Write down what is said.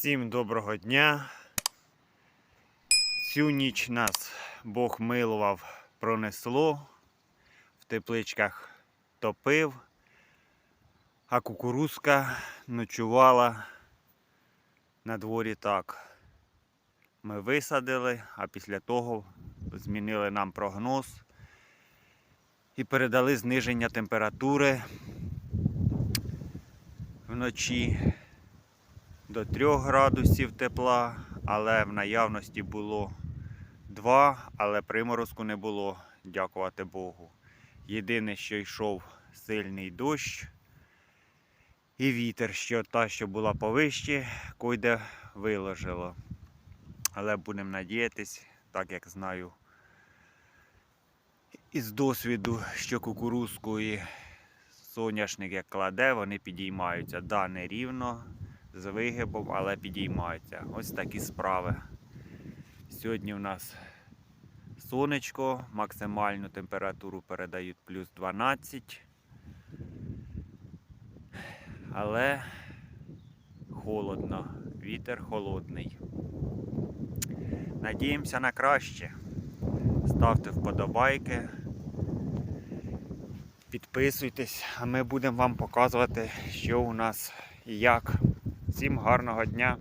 Всім доброго дня. Цю ніч нас Бог милував, пронесло, в тепличках топив, а кукурузка ночувала на дворі так. Ми висадили, а після того змінили нам прогноз і передали зниження температури вночі до 3 градусів тепла, але в наявності було 2, але приморозку не було, дякувати Богу. Єдине, що йшов сильний дощ і вітер, що та, що була повище, койде виложило. Але будемо надіятись, так як знаю із досвіду, що кукурузку і соняшник як кладе, вони підіймаються. Да, не рівно, з вигибом, але підіймаються. Ось такі справи. Сьогодні у нас сонечко, максимальну температуру передають плюс 12. Але холодно, вітер холодний. Надіємося на краще. Ставте вподобайки. Підписуйтесь, а ми будемо вам показувати, що у нас і як. Всім гарного дня!